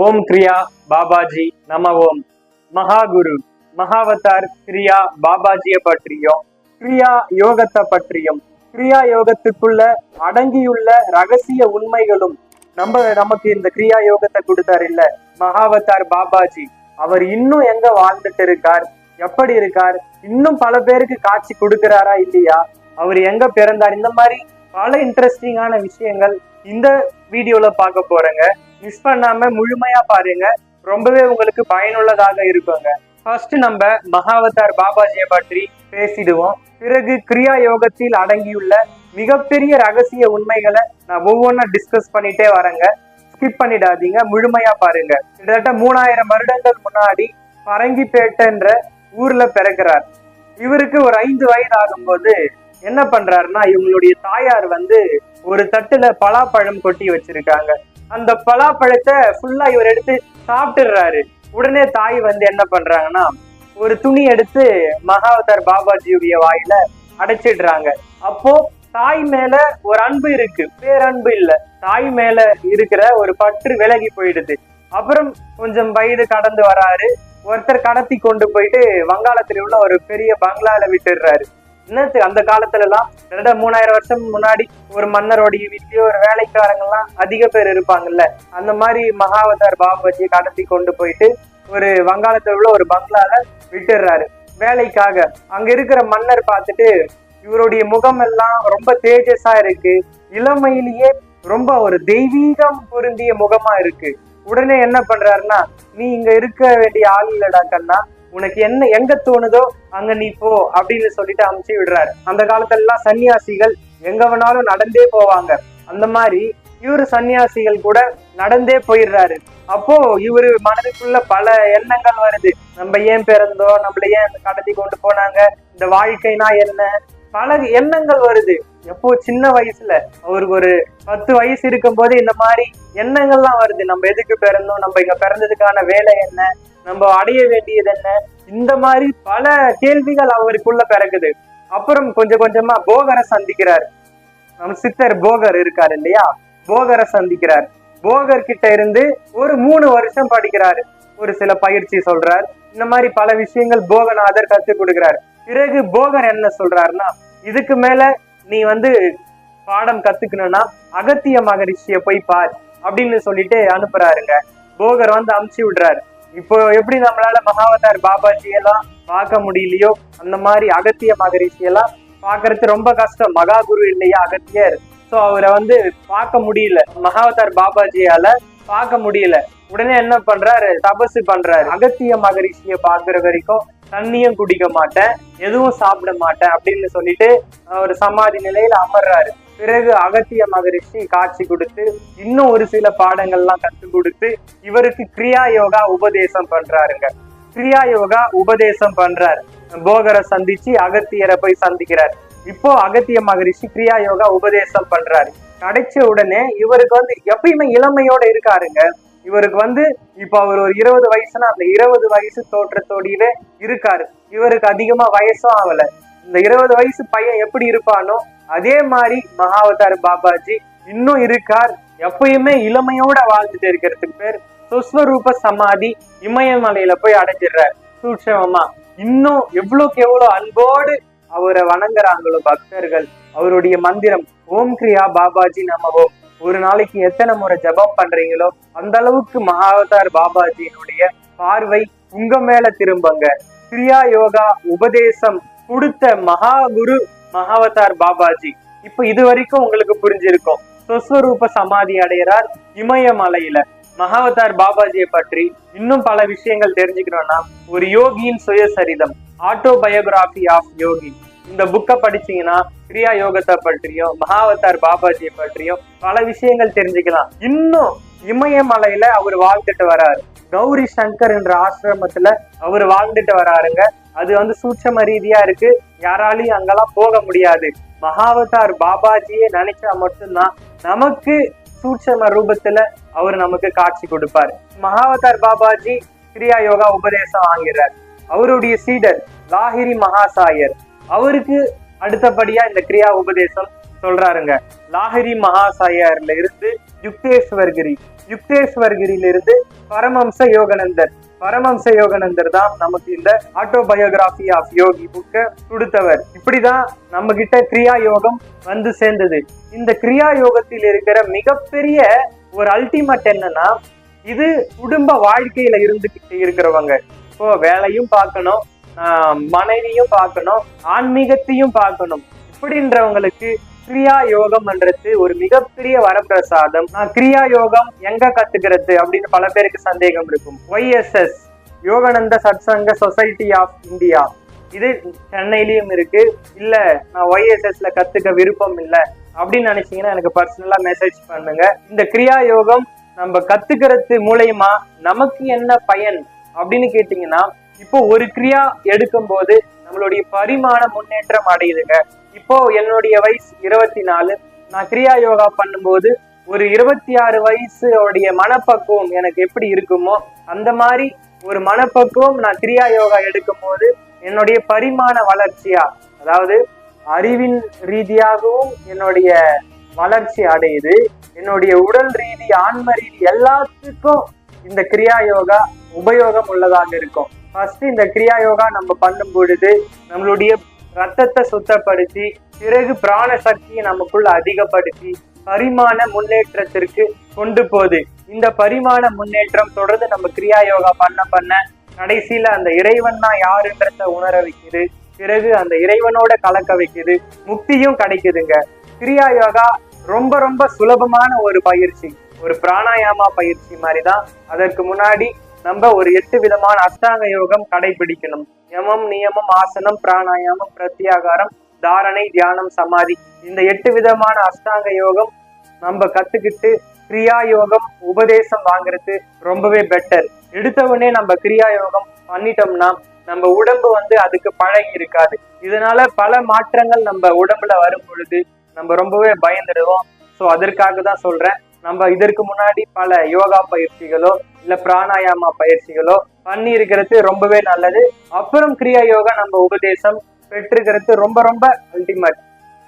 ஓம் கிரியா பாபாஜி நம ஓம். மகாகுரு மகாவதார் கிரியா பாபாஜிய பற்றியும் கிரியா யோகத்தை பற்றியும் கிரியா யோகத்துக்குள்ள அடங்கியுள்ள ரகசிய உண்மைகளும் நம்ம நமக்கு இந்த கிரியா யோகத்தை கொடுத்தாரு இல்ல. மகாவதார் பாபாஜி அவர் இன்னும் எங்க வாழ்ந்துட்டு இருக்கார்? எப்படி இருக்கார்? இன்னும் பல பேருக்கு காட்சி கொடுக்கிறாரா இல்லையா? அவர் எங்க பிறந்தார்? இந்த மாதிரி பல இன்ட்ரெஸ்டிங்கான விஷயங்கள் இந்த வீடியோல பார்க்க போறேங்க. மிஸ் பண்ணாம முழுமையா பாருங்க. ரொம்பவே உங்களுக்கு பயனுள்ளதாக இருக்குங்க. ஃபர்ஸ்ட் நம்ம மகாவதார் பாபாஜியை பற்றி பேசிடுவோம். பிறகு கிரியா யோகத்தில் அடங்கியுள்ள மிகப்பெரிய ரகசிய உண்மைகளை நான் ஒவ்வொன்றா டிஸ்கஸ் பண்ணிட்டே வரேங்க. ஸ்கிப் பண்ணிடாதீங்க முழுமையா பாருங்க. கிட்டத்தட்ட மூணாயிரம் வருடங்கள் முன்னாடி பரங்கிப்பேட்டைன்ற ஊர்ல பிறக்கிறார். இவருக்கு ஒரு ஐந்து வயது ஆகும்போது என்ன பண்றாருன்னா இவங்களுடைய தாயார் வந்து ஒரு தட்டுல பலாப்பழம் கொட்டி வச்சிருக்காங்க. அந்த பலாப்பழத்தை ஃபுல்லா இவர் எடுத்து சாப்பிட்டுறாரு உடனே தாய் வந்து என்ன பண்றாங்கன்னா ஒரு துணி எடுத்து மகாவதார் பாபாஜியுடைய வாயில அடைச்சிடுறாங்க. அப்போ தாய் மேல ஒரு அன்பு இருக்கு. பேரன்பு இல்ல. தாய் மேல இருக்கிற ஒரு பற்று விலகி போயிடுது. அப்புறம் கொஞ்சம் வயது கடந்து வராரு. ஒருத்தர் கடத்தி கொண்டு போயிட்டு வங்காளத்தில் உள்ள ஒரு பெரிய பங்களால விட்டுடுறாரு. என்னத்து அந்த காலத்துல எல்லாம் ரெண்டு மூணாயிரம் வருஷம் முன்னாடி ஒரு மன்னரோடைய வீட்லயோ ஒரு வேலைக்காரங்க எல்லாம் அதிக பேர் இருப்பாங்கல்ல? அந்த மாதிரி மகாவதார் பாபாஜியை கடத்தி கொண்டு போயிட்டு ஒரு வங்காளத்தில் உள்ள ஒரு பங்களால விட்டுடுறாரு. வேலைக்காக. அங்க இருக்கிற மன்னர் பார்த்துட்டு இவருடைய முகம் எல்லாம் ரொம்ப தேஜஸா இருக்கு. இளமையிலேயே ரொம்ப ஒரு தெய்வீகம் பொருந்திய முகமா இருக்கு. உடனே என்ன பண்றாருன்னா நீ இங்க இருக்க வேண்டிய ஆள் இல்லடா கண்ணா. உனக்கு என்ன எங்க தோணுதோ அங்க நீ போ அப்படின்னு சொல்லிட்டு அமுச்சு விடுறாரு. அந்த காலத்திலலாம் சன்னியாசிகள் எங்க வேணாலும் நடந்தே போவாங்க. அந்த மாதிரி இவரு சன்னியாசிகள் கூட நடந்தே போயிடுறாரு. அப்போ இவரு மனதுக்குள்ள பல எண்ணங்கள் வருது. நம்ம ஏன் பிறந்தோம்? நம்மள ஏன் கடத்தி கொண்டு போனாங்க? இந்த வாழ்க்கைனா என்ன? பல எண்ணங்கள் வருது. எப்போ சின்ன வயசுல அவருக்கு ஒரு பத்து வயசு இருக்கும் போது இந்த மாதிரி எண்ணங்கள்லாம் வருது. நம்ம எதுக்கு பிறந்தோம்? நம்ம இங்க பிறந்ததுக்கான வேலை என்ன? நம்ம அடைய வேண்டியது என்ன? இந்த மாதிரி பல கேள்விகள் அவருக்குள்ள பிறகுது அப்புறம் கொஞ்சம் கொஞ்சமா போகரை சந்திக்கிறார். நம்ம சித்தர் போகர் இருக்காரு இல்லையா? போகரை சந்திக்கிறார். போகர் கிட்ட இருந்து ஒரு மூணு வருஷம் படிக்கிறாரு. ஒரு சில பயிற்சி சொல்றார். இந்த மாதிரி பல விஷயங்கள் போகநாதர் கத்துக் கொடுக்கிறார். பிறகு போகர் என்ன சொல்றாருன்னா இதுக்கு மேல நீ வந்து பாடம் கத்துக்கணும்னா அகத்திய மகரிஷிய போய் பார் அப்படின்னு சொல்லிட்டு அனுப்புறாருங்க. போகர் வந்து அமுச்சு விடுறாரு. இப்போ எப்படி நம்மளால மகாவதார் பாபாஜி எல்லாம் பார்க்க முடியலையோ? அந்த மாதிரி அகத்திய மகரிஷி எல்லாம் பாக்குறது ரொம்ப கஷ்டம். மகா குரு இல்லையா அகத்தியர். சோ அவரை வந்து பார்க்க முடியல. மகாவதார் பாபாஜியால பார்க்க முடியல. உடனே என்ன பண்றாரு? தபசு பண்றாரு. அகத்திய மகரிஷிய பாக்குற வரைக்கும் தண்ணியும் குடிக்க மாட்டேன் எதுவும் சாப்பிட மாட்டேன் அப்படின்னு சொல்லிட்டு ஒரு சமாதி நிலையில அமர்றாரு. பிறகு அகத்திய மகரிஷி காட்சி கொடுத்து இன்னும் ஒரு சில பாடங்கள்லாம் கற்றுக் கொடுத்து இவருக்கு கிரியா யோகா உபதேசம் பண்றாருங்க. கிரியா யோகா உபதேசம் பண்றாரு. போகரை சந்திச்சு அகத்தியரை போய் சந்திக்கிறார். இப்போ அகத்திய மகரிஷி கிரியா யோகா உபதேசம் பண்றாரு. கிடைச்ச உடனே இவருக்கு வந்து எப்பயுமே இளமையோட இருக்காருங்க. இவருக்கு வந்து இப்ப அவர் ஒரு இருபது வயசுனா அந்த இருபது வயசு தோற்றத்தோடையவே இருக்காரு. இவருக்கு அதிகமா வயசும் ஆகல. இந்த இருபது வயசு பையன் எப்படி இருப்பானோ அதே மாதிரி மகாவதார் பாபாஜி இன்னும் இருக்கார். எப்பயுமே இளமையோட வாழ்ந்துட்டு இருக்கிறதுக்கு பேர் சுஸ்வரூப சமாதி இமயமலையில போய் அடைஞ்சிடுறார். சூட்சமமா. இன்னும் எவ்வளவுக்கு எவ்வளவு அன்போடு அவரை வணங்குறாங்களோ பக்தர்கள் அவருடைய மந்திரம் ஓம் கிரியா பாபாஜி நமவோ ஒரு நாளைக்கு எத்தனை முறை ஜபம் பண்றீங்களோ அந்த அளவுக்கு மகாவதார் பாபாஜியினுடைய பார்வை உங்க மேல திரும்புங்க. கிரியா யோகா உபதேசம் கொடுத்த மகா குரு மகாவதார் பாபாஜி. இப்ப இது வரைக்கும் உங்களுக்கு புரிஞ்சிருக்கும். சொஸ்வரூப சமாதி அடைகிறார் இமயமலையில. மகாவதார் பாபாஜியை பற்றி இன்னும் பல விஷயங்கள் தெரிஞ்சுக்கணும்னா ஒரு யோகியின் சுயசரிதம் ஆட்டோபயோகிராபி ஆஃப் யோகி. இந்த புக்கை படிச்சீங்கன்னா கிரியா யோகத்தை பற்றியும் மகாவதார் பாபாஜியை பற்றியும் பல விஷயங்கள் தெரிஞ்சுக்கலாம். இன்னும் இமயமலையில அவர் வாழ்ந்துட்டு வராரு. கௌரி சங்கர் என்ற ஆசிரமத்துல அவர் வாழ்ந்துட்டு வராருங்க. அது வந்து சூட்சம ரீதியா இருக்கு. யாராலையும் அங்கெல்லாம் போக முடியாது. மகாவதார் பாபாஜியே நினைச்சா மட்டும்தான் நமக்கு சூட்சம ரூபத்துல அவர் நமக்கு காட்சி கொடுப்பாரு. மகாவதார் பாபாஜி கிரியா யோகா உபதேசம் வாங்கிறார். அவருடைய சீடர் லாகிரி மகாசாயர். அவருக்கு அடுத்தபடியா இந்த கிரியா உபதேசம் சொல்றாருங்க. லாஹிரி மகாசாயர்ல இருந்து யுக்தேஸ்வர்கிரி. யுக்தேஸ்வர்கிரியிலிருந்து பரமம்ச யோகநந்தர் பரமம்ச யோகநந்தர் தான் நமக்கு இந்த ஆட்டோபயோகிராபி ஆஃப் யோகி புக்கை கொடுத்தவர். இப்படிதான் நம்ம கிட்ட கிரியா யோகம் வந்து சேர்ந்தது. இந்த கிரியா யோகத்தில் இருக்கிற மிகப்பெரிய ஒரு அல்டிமேட் என்னன்னா இது குடும்ப வாழ்க்கையில இருந்துகிட்டு இருக்கிறவங்க. இப்போ வேலையும் பார்க்கணும் மனைவியும் பார்க்கணும் ஆன்மீகத்தையும் பார்க்கணும். இப்படின்றவங்களுக்கு கிரியா யோகம்ன்றது ஒரு மிகப்பெரிய வரப்பிரசாதம். நான் கிரியா யோகம் எங்க கத்துக்கிறது அப்படின்னு பல பேருக்கு சந்தேகம் இருக்கும். YSS Yogananda Satsanga society of India இது சென்னையிலயும் இருக்கு. இல்ல நான் ஒய்எஸ்எஸ்ல கத்துக்க விருப்பம் இல்ல அப்படின்னு நினைச்சீங்கன்னா எனக்கு பர்சனலா மெசேஜ் பண்ணுங்க. இந்த கிரியா யோகம் நம்ம கத்துக்கிறது மூலயமா நமக்கு என்ன பயன் அப்படின்னு கேட்டீங்கன்னா இப்போ ஒரு கிரியா எடுக்கும் போது நம்மளுடைய பரிமாண முன்னேற்றம் அடையுதுங்க. இப்போ என்னுடைய வயசு இருபத்தி நாலு நான் கிரியா யோகா பண்ணும்போது ஒரு இருபத்தி ஆறு வயசுடைய மனப்பக்குவம் எனக்கு எப்படி இருக்குமோ அந்த மாதிரி ஒரு மனப்பக்குவம் நான் கிரியா யோகா எடுக்கும் போது என்னுடைய பரிமாண வளர்ச்சியா அதாவது அறிவின் ரீதியாகவும் என்னுடைய வளர்ச்சி அடையுது. என்னுடைய உடல் ரீதி ஆன்ம ரீதி எல்லாத்துக்கும் இந்த கிரியா யோகா உபயோகம் உள்ளதாக இருக்கும். ஃபர்ஸ்ட் இந்த கிரியா யோகா நம்ம பண்ணும் பொழுது நம்மளுடைய ரத்தத்தை சுத்தப்படுத்தி பிறகு பிராண சக்தியை நமக்குள்ள அதிகப்படுத்தி பரிமாண முன்னேற்றத்திற்கு கொண்டு போகுது. இந்த பரிமாண முன்னேற்றம் தொடர்ந்து நம்ம கிரியா யோகா பண்ண பண்ண கடைசியில அந்த இறைவன் தான் யாருன்றத உணர வைக்குது. பிறகு அந்த இறைவனோட கலக்க வைக்குது. முக்தியும் கிடைக்குதுங்க. கிரியா யோகா ரொம்ப ரொம்ப சுலபமான ஒரு பயிற்சி. ஒரு பிராணாயாமா பயிற்சி மாதிரி தான் அதற்கு முன்னாடி நம்ம ஒரு எட்டு விதமான அஷ்டாங்க யோகம் கடைபிடிக்கணும். யமம் நியமம் ஆசனம் பிராணாயாமம் பிரத்யாகாரம் தாரணை தியானம் சமாதி. இந்த எட்டு விதமான அஷ்டாங்க யோகம் நம்ம கத்துக்கிட்டு கிரியா யோகம் உபதேசம் வாங்குறது ரொம்பவே பெட்டர் எடுத்தவொடனே நம்ம கிரியா யோகம் பண்ணிட்டோம்னா நம்ம உடம்பு வந்து அதுக்கு பழகி இருக்காது. இதனால பல மாற்றங்கள் நம்ம உடம்புல வரும் பொழுது நம்ம ரொம்பவே பயந்துடுவோம். ஸோ அதற்காக தான் சொல்றேன். நம்ம இதற்கு முன்னாடி பல யோகா பயிற்சிகளோ இல்ல பிராணாயாமா பயிற்சிகளோ பண்ணி இருக்கிறது ரொம்பவே நல்லது. அப்புறம் கிரியா யோகா நம்ம உபதேசம் பெற்றிருக்கிறது ரொம்ப ரொம்ப அல்டிமேட்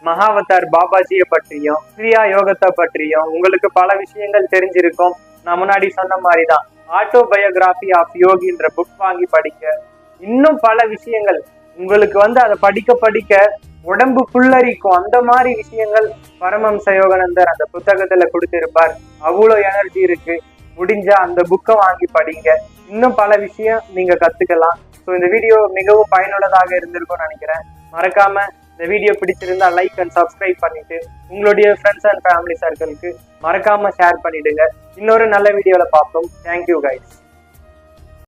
மகாவதார் பாபாஜியை பற்றியும் கிரியா யோகத்தை பற்றியும் உங்களுக்கு பல விஷயங்கள் தெரிஞ்சிருக்கும். நான் முன்னாடி சொன்ன மாதிரி தான் ஆட்டோபயோகிராஃபி ஆஃப் யோகின்ற புக் வாங்கி படிக்க. இன்னும் பல விஷயங்கள். உங்களுக்கு வந்து அதை படிக்க படிக்க உடம்பு புல்லரிக்கும். அந்த மாதிரி விஷயங்கள் பரமம்ச யோகானந்தர் அந்த புத்தகத்துல கொடுத்திருப்பார். அவ்வளோ எனர்ஜி இருக்கு. முடிஞ்சா அந்த புக்கை வாங்கி படிங்க. இன்னும் பல விஷயம் நீங்க கத்துக்கலாம். ஸோ இந்த வீடியோ மிகவும் பயனுள்ளதாக இருந்திருக்கும்னு நினைக்கிறேன். மறக்காம இந்த வீடியோ பிடிச்சிருந்தா லைக் அண்ட் சப்ஸ்கிரைப் பண்ணிட்டு உங்களுடைய ஃப்ரெண்ட்ஸ் அண்ட் ஃபேமிலி சர்க்கிளுக்கு மறக்காம ஷேர் பண்ணிடுங்க. இன்னொரு நல்ல வீடியோவில் பார்ப்போம். Thank you guys